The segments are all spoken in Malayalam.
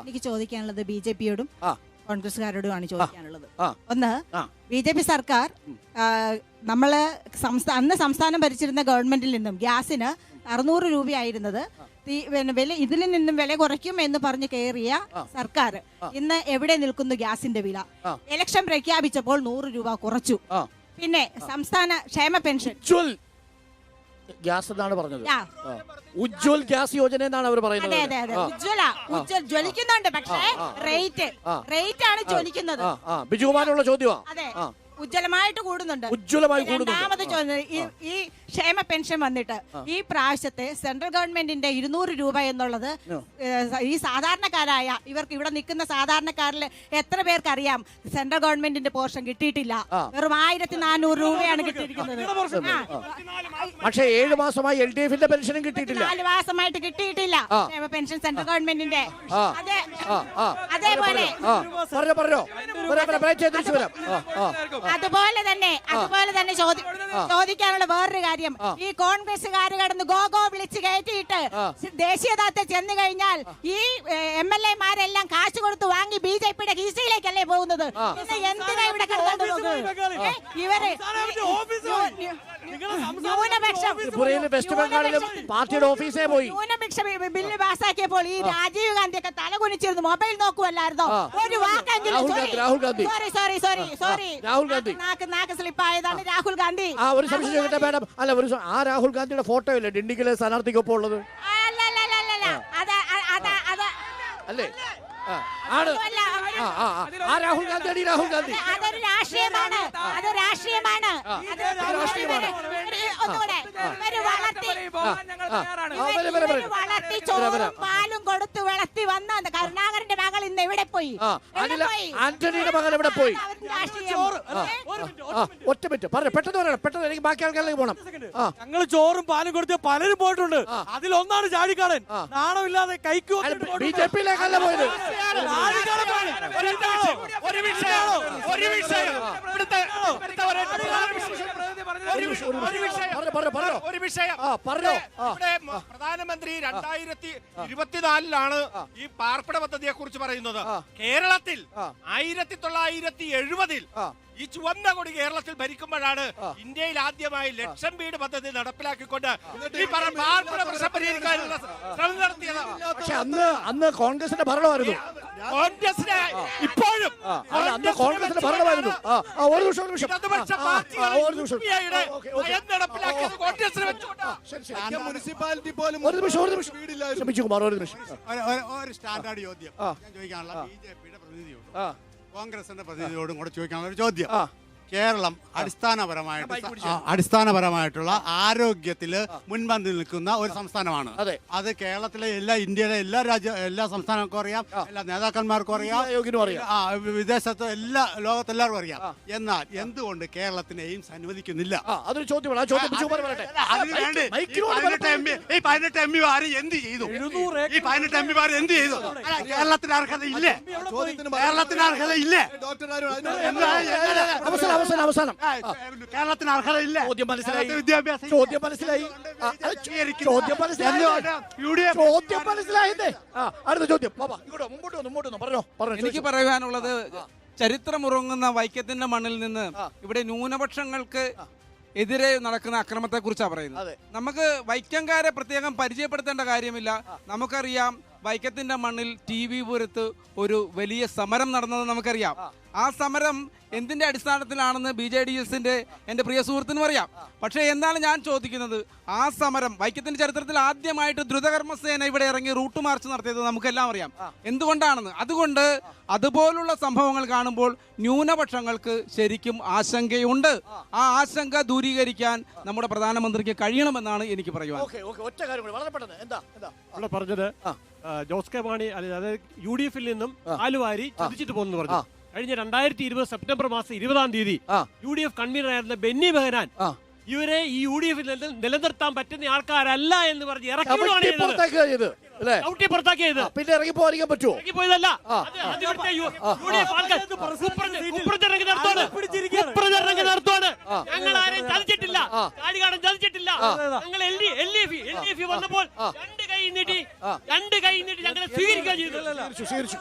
എനിക്ക് ചോദിക്കാനുള്ളത് ബി ജെ പിയോടും. കോൺഗ്രസ്സുകാരോടുമാണ് ചോദിക്കാനുള്ളത്. ഒന്ന്. ബി ജെ പി സർക്കാർ നമ്മൾ സംസ്ഥാന അന്ന് സംസ്ഥാനം ഭരിച്ചിരുന്ന ഗവൺമെന്റിൽ നിന്നും ഗ്യാസിന് അറുന്നൂറ് രൂപയായിരുന്നത്. വില ഇതിൽ നിന്നും വില കുറയ്ക്കും എന്ന് പറഞ്ഞ് കയറിയ സർക്കാർ ഇന്ന് എവിടെ നിൽക്കുന്നു ഗ്യാസിന്റെ വില. ഇലക്ഷൻ പ്രഖ്യാപിച്ചപ്പോൾ നൂറ് രൂപ കുറച്ചു. പിന്നെ സംസ്ഥാന ക്ഷേമ പെൻഷൻ. ഗ്യാസ് എന്നാണ് പറഞ്ഞത്. ഉജ്വൽ ഗ്യാസ് യോജന എന്നാണ് അവർ പറയുന്നത്. അതെ അതെ അതെ. ഉജ്ജ്വല ഉജ്ജ്വൽ ജ്വലിക്കുന്നുണ്ട് പക്ഷേ റേറ്റ്. റേറ്റ് ആണ് ജ്വലിക്കുന്നത്. ബിജുകുമാരനുള്ള ചോദ്യമാ? അതെ. ആ. ഉജ്ജ്വലമായിട്ട് കൂടുന്നുണ്ട്. ഉജ്ജ്വലമായി രണ്ടാമത് ചോദ്യം ഈ- ഈ ക്ഷേമ പെൻഷൻ വന്നിട്ട് ഈ പ്രാവശ്യത്തെ സെൻട്രൽ ഗവൺമെന്റിന്റെ ഇരുന്നൂറ് രൂപ എന്നുള്ളത് ഏഹ്, ഈ സാധാരണക്കാരായ ഇവർക്ക് ഇവിടെ നിൽക്കുന്ന സാധാരണക്കാരിൽ എത്ര പേർക്ക് അറിയാം സെൻട്രൽ ഗവൺമെന്റിന്റെ പോർഷൻ കിട്ടിയിട്ടില്ല. വെറും ആയിരത്തി നാനൂറ് രൂപയാണ് കിട്ടിയിരിക്കുന്നത്. ആ. പക്ഷേ ഏഴ് മാസമായി എൽ ഡി എഫിന്റെ പെൻഷനും കിട്ടിയിട്ടില്ല. നാല് മാസമായിട്ട് കിട്ടിയിട്ടില്ല ക്ഷേമ പെൻഷൻ സെൻട്രൽ ഗവൺമെന്റിന്റെ. ആ. അതെ. ആ. ആ. അതേപോലെ ആ. പറഞ്ഞോ പറഞ്ഞോ വരാം ആ. ആ. അതുപോലെ തന്നെ അതുപോലെ തന്നെ ചോദി- ചോദിക്കാനുള്ള വേറൊരു കാര്യം. ഈ കോൺഗ്രസ്സുകാർ കടന്ന് ഗോഗോ ഗോ വിളിച്ച് കയറ്റിയിട്ട് ദേശീയതാത്തെ ചെന്ന് കഴിഞ്ഞാൽ ഈ എം എൽ എമാരെല്ലാം കാശ് കൊടുത്ത് വാങ്ങി ബി ജെ പിയുടെ കീസയിലേക്കല്ലേ പോകുന്നത്? പിന്നെ എന്തിനാ ഇവിടെ ഇവർ ന്യൂനപക്ഷം വെസ്റ്റ് ബംഗാളിലും പാർട്ടിയുടെ ഓഫീസേ പോയി. ന്യൂനപക്ഷ ബില്ല് പാസ്സാക്കിയപ്പോൾ ഈ രാജീവ് ഗാന്ധി ഒക്കെ തല കുനിച്ചിരുന്നു. മൊബൈൽ നോക്കുവല്ലായിരുന്നോ? ഒരു വാക്കെങ്കിലും Rahul Gandhi, sorry. Sorry sorry sorry Rahul Gandhi. നാക്ക് നാക്ക് സ്ലിപ്പ് ആയതാണ് രാഹുൽ ഗാന്ധി. ആ ഒരു സംശയം ചോദിക്കട്ടെ മാഡം? അല്ല ഒരു ആ രാഹുൽ ഗാന്ധിയുടെ ഫോട്ടോ ഇല്ലേ ഡിണ്ടിഗിലെ സ്ഥാനാർത്ഥിക്കൊപ്പം ഉള്ളത്. അല്ലേ ആണ്. ആ രാഹുൽ ഗാന്ധി അടി രാഹുൽ ഗാന്ധി. അതൊരു രാഷ്ട്രീയമാണ്. അത് രാഷ്ട്രീയമാണ്. വളർത്തി ചോറും പാലും കൊടുത്ത് വളർത്തി വന്ന എവിടെ പോയി? ആന്റണിയുടെ മകൻ എവിടെ പോയി? ഒറ്റ മിനിറ്റ് പറഞ്ഞു പെട്ടെന്ന് പറയണം പെട്ടെന്ന് എനിക്ക് ബാക്കി ആൾക്കാരിലേക്ക് പോകണം ആ. ഞങ്ങൾ ചോറും പാലും കൊടുത്ത് പലരും പോയിട്ടുണ്ട്. അതിലൊന്നാണ് ചാടിക്കാടൻ നാണമില്ലാതെ കൈക്ക് ബി ജെ പിയിലേക്കല്ല പോയത്. ഒരു വിഷയം ഒരു വിഷയം ഇവിടുത്തെ ഒരു- വിഷയം. പറഞ്ഞോ, പ്രധാനമന്ത്രി രണ്ടായിരത്തി ഇരുപത്തിനാലിലാണ് ഈ പാർപ്പിട പദ്ധതിയെ കുറിച്ച് പറയുന്നത് കേരളത്തിൽ. ആയിരത്തി തൊള്ളായിരത്തി എഴുപതിൽ ഈ ചുവന്ന കൊടി കേരളത്തിൽ ഭരിക്കുമ്പോഴാണ് ഇന്ത്യയിൽ ആദ്യമായി ലക്ഷം വീട് പദ്ധതി നടപ്പിലാക്കിക്കൊണ്ട് ശ്രമം നടത്തിയത് പക്ഷെ അന്ന് അന്ന് കോൺഗ്രസിന്റെ ഭരണമായിരുന്നു. കോൺഗ്രസിനെ ഇപ്പോഴും അന്ന് കോൺഗ്രസിന്റെ ഭരണമായിരുന്നു. ആ ഒരു നിമിഷം ഒരു നിമിഷം. ഒരു നിമിഷം. മുനിസിപ്പാലിറ്റി പോലും ഒരു നിമിഷം ഒരു നിമിഷം. ശ്രമിച്ചു കുമാർ ഒരു നിമിഷം. ഒരു- സ്റ്റാൻഡേർഡ് ചോദ്യം. ഞാൻ ചോദിക്കാനുള്ള ബി ജെ പിയുടെ പ്രതിനിധിയോടും ആ. കോൺഗ്രസിന്റെ പ്രതിനിധിയോടും കൂടെ ചോദിക്കാനുള്ള ഒരു ചോദ്യം. ആ. കേരളം അടിസ്ഥാനപരമായിട്ട് അടിസ്ഥാനപരമായിട്ടുള്ള ആരോഗ്യത്തിൽ മുൻപന്തി നിൽക്കുന്ന ഒരു സംസ്ഥാനമാണ്. അതെ. അത് കേരളത്തിലെ എല്ലാ ഇന്ത്യയിലെ എല്ലാ രാജ്യ എല്ലാ സംസ്ഥാനങ്ങൾക്കും അറിയാം എല്ലാ നേതാക്കന്മാർക്കും അറിയാം വിദേശത്ത് എല്ലാ ലോകത്തെല്ലാവർക്കും അറിയാം. എന്നാൽ എന്തുകൊണ്ട് കേരളത്തിന് എയിംസ് അനുവദിക്കുന്നില്ല അതൊരു ചോദ്യമാണ്. പതിനെട്ട് എം പിമാര് എന്ത് ചെയ്തു? ഈ പതിനെട്ട് എം പിമാര് എന്ത് ചെയ്തു? കേരളത്തിന് അർഹത ഇല്ലേ? കേരളത്തിന് അർഹത ഇല്ലേ? അവസാനം അവസാനം അവസാനം. കേരളത്തിന് അർഹത ഇല്ലേ? ചോദ്യം മനസ്സിലായി. വിദ്യാഭ്യാസം ചോദ്യം മനസ്സിലായി. ചോദ്യം മനസ്സിലായി. ചോദ്യം മനസ്സിലായില്ലേ? അടുത്ത ചോദ്യം. പാപ്പാ ഇങ്ങോട്ടോ മുമ്പോട്ട് വന്നു മുമ്പോട്ട് വന്നു. പറഞ്ഞോ പറഞ്ഞോ എനിക്ക്. പറയാനുള്ളത് ചരിത്രമുറങ്ങുന്ന വൈക്കത്തിന്റെ മണ്ണിൽ നിന്ന് ഇവിടെ ന്യൂനപക്ഷങ്ങൾക്ക് എതിരെ നടക്കുന്ന അക്രമത്തെ കുറിച്ചാണ് പറയുന്നത് നമുക്ക് വൈക്കംകാരെ പ്രത്യേകം പരിചയപ്പെടുത്തേണ്ട കാര്യമില്ല. നമുക്കറിയാം വൈക്കത്തിന്റെ മണ്ണിൽ ടി വി പുരത്ത് ഒരു വലിയ സമരം നടന്നത് നമുക്കറിയാം. ആ സമരം എന്തിന്റെ അടിസ്ഥാനത്തിലാണെന്ന് ബി ജെ ഡി എസിന്റെ എന്റെ പ്രിയ സുഹൃത്തിനും അറിയാം. പക്ഷേ എന്താണ് ഞാൻ ചോദിക്കുന്നത്? ആ സമരം വൈക്കത്തിന്റെ ചരിത്രത്തിൽ ആദ്യമായിട്ട് ദ്രുതകർമ്മസേന ഇവിടെ ഇറങ്ങി റൂട്ട് മാർച്ച് നടത്തിയത് നമുക്കെല്ലാം അറിയാം. എന്തുകൊണ്ടാണെന്ന്? അതുകൊണ്ട് അതുപോലുള്ള സംഭവങ്ങൾ കാണുമ്പോൾ ന്യൂനപക്ഷങ്ങൾക്ക് ശരിക്കും ആശങ്കയുണ്ട്. ആ. ആശങ്ക ദൂരീകരിക്കാൻ നമ്മുടെ പ്രധാനമന്ത്രിക്ക് കഴിയണമെന്നാണ് എനിക്ക് പറയുവാൻ. ഓക്കെ ഓക്കെ ഒറ്റ കാര്യം വളരെ പെട്ടെന്ന്. എന്താ എന്താ? ഇവിടെ പറഞ്ഞത് ജോസ് കെ മാണി അല്ലെ- അതായത് യു ഡി എഫിൽ നിന്നും. ആലുവാരി ചതിച്ചിട്ട് പോകുന്നു പറഞ്ഞു. കഴിഞ്ഞ രണ്ടായിരത്തി ഇരുപത് സെപ്റ്റംബർ മാസം ഇരുപതാം തീയതി ആ. യു ഡി എഫ് കൺവീനർ ആയിരുന്ന ബെന്നി ബെഹനാൻ ആ. ഇവരെ ഈ യു ഡി എഫിൽ നില- നിലനിർത്താൻ പറ്റുന്ന ആൾക്കാരല്ല എന്ന് പറഞ്ഞ് ഇറക്കി പുറത്താക്കിയത് പിന്നെ ഇറങ്ങി പോകാൻ പറ്റുമോ ഇറങ്ങിപ്പോയതല്ല. പോയതല്ല. ഞങ്ങൾ ആരെയും ചതിച്ചിട്ടില്ല. ആ. കാടികാടൻ ചതിച്ചിട്ടില്ല. ഞങ്ങൾ വന്നപ്പോൾ രണ്ട് കൈ നീട്ടി രണ്ട് കൈ നീട്ടി ഞങ്ങളെ സ്വീകരിക്കാൻ ചെയ്തു. സ്വീകരിച്ചു, സ്വീകരിച്ചു.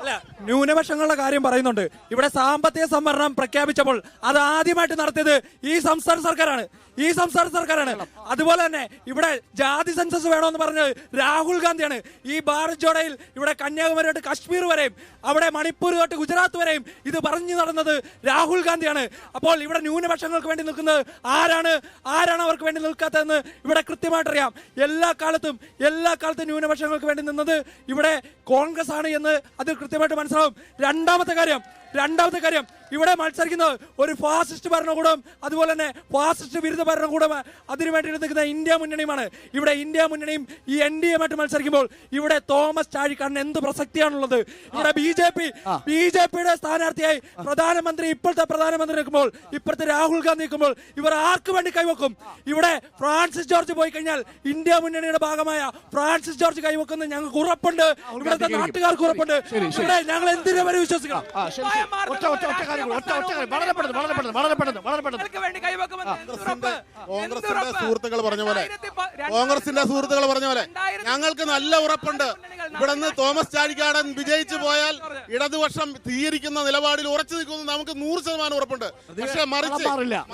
അല്ല ന്യൂനപക്ഷങ്ങളുടെ കാര്യം പറയുന്നുണ്ട്. ഇവിടെ സാമ്പത്തിക സംവരണം പ്രഖ്യാപിച്ചപ്പോൾ അത് ആദ്യമായിട്ട് നടത്തിയത് ഈ സംസ്ഥാന സർക്കാരാണ്. ഈ സംസ്ഥാന സർക്കാരാണ്. അതുപോലെ തന്നെ ഇവിടെ ജാതി സെൻസസ് വേണമെന്ന് പറഞ്ഞത് രാഹുൽ ഗാന്ധിയാണ്. ഈ ഭാരത് ജോഡയിൽ ഇവിടെ കന്യാകുമാരി തൊട്ട് കാശ്മീർ വരെയും അവിടെ മണിപ്പൂർ തൊട്ട് ഗുജറാത്ത് വരെയും ഇത് പറഞ്ഞു നടന്നത് രാഹുൽ ഗാന്ധിയാണ്. അപ്പോൾ ഇവിടെ ന്യൂനപക്ഷങ്ങൾക്ക് വേണ്ടി നിൽക്കുന്നത് ആരാണ്? ആരാണ് അവർക്ക് വേണ്ടി നിൽക്കാത്തതെന്ന് ഇവിടെ കൃത്യമായിട്ട് അറിയാം എല്ലാ കാലത്തും എല്ലാ കാലത്തും ന്യൂനപക്ഷങ്ങൾക്ക് വേണ്ടി നിന്നത് ഇവിടെ കോൺഗ്രസ് ആണ് എന്ന് അത് കൃത്യമായിട്ട് മനസ്സിലാവും. രണ്ടാമത്തെ കാര്യം രണ്ടാമത്തെ കാര്യം ഇവിടെ മത്സരിക്കുന്ന ഒരു ഫാസിസ്റ്റ് ഭരണകൂടം അതുപോലെ തന്നെ ഫാസിസ്റ്റ് വിരുദ്ധ ഭരണകൂടം അതിനു വേണ്ടി നിൽക്കുന്ന ഇന്ത്യ മുന്നണിയുമാണ്. ഇവിടെ ഇന്ത്യ മുന്നണിയും ഈ എൻ ഡി എമായിട്ട് മത്സരിക്കുമ്പോൾ ഇവിടെ തോമസ് ചാഴിക്കാരൻ എന്ത് പ്രസക്തിയാണുള്ളത്? ഇവിടെ B J P B J പിയുടെ സ്ഥാനാർത്ഥിയായി പ്രധാനമന്ത്രി ഇപ്പോഴത്തെ പ്രധാനമന്ത്രി നിൽക്കുമ്പോൾ ഇപ്പോഴത്തെ രാഹുൽ ഗാന്ധി നിൽക്കുമ്പോൾ ഇവർ ആർക്ക് വേണ്ടി കൈവക്കും? ഇവിടെ ഫ്രാൻസിസ് ജോർജ് പോയി കഴിഞ്ഞാൽ ഇന്ത്യ മുന്നണിയുടെ ഭാഗമായ ഫ്രാൻസിസ് ജോർജ് കൈവക്കുന്നത് ഞങ്ങൾക്ക് ഉറപ്പുണ്ട്. ഇവിടുത്തെ നാട്ടുകാർക്ക് ഉറപ്പുണ്ട്. ഇവിടെ ഞങ്ങൾ എന്തിനു വരെ വിശ്വസിക്കണം? കോൺഗ്രസിന്റെ? സുഹൃത്തുക്കൾ പറഞ്ഞ പോലെ. രണ്ടായിരത്തി പ- രണ്ടായിരത്തി കോൺഗ്രസിന്റെ സുഹൃത്തുക്കൾ പറഞ്ഞ പോലെ. ഞങ്ങൾക്ക് നല്ല ഉറപ്പുണ്ട്. ഇവിടുന്ന് തോമസ് ചാഴിക്കാടൻ വിജയിച്ചു പോയാൽ ഇടതുപക്ഷം സ്വീകരിക്കുന്ന നിലപാടിൽ ഉറച്ചു നിൽക്കുന്നു നമുക്ക് നൂറ് ശതമാനം ഉറപ്പുണ്ട്. പക്ഷെ മറിച്ച്.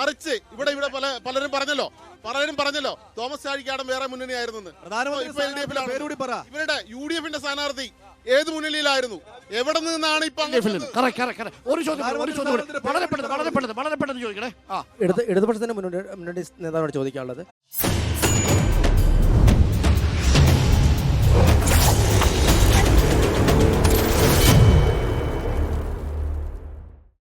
മറിച്ച് ഇവിടെ ഇവിടെ പല പലരും പറഞ്ഞല്ലോ. പലരും പറഞ്ഞല്ലോ തോമസ് ചാഴിക്കാടം വേറെ മുന്നണിയായിരുന്നു ഇവരുടെ യു ഡി എഫിന്റെ സ്ഥാനാർത്ഥി ഏത് മുന്നണിയിലായിരുന്നു? എവിടെ നിന്നാണ് ഇപ്പൊ ഒരു ചോദ്യം ഒരു ചോദ്യം വളരെ പെട്ടെന്ന് വളരെ പെട്ടെന്ന് വളരെ പെട്ടെന്ന് ചോദിക്കണേ. ആ ഇടത് ഇടതുപക്ഷത്തിന്റെ മുന്നണി മുന്നണി നേതാവിനോട് ചോദിക്കാനുള്ളത്.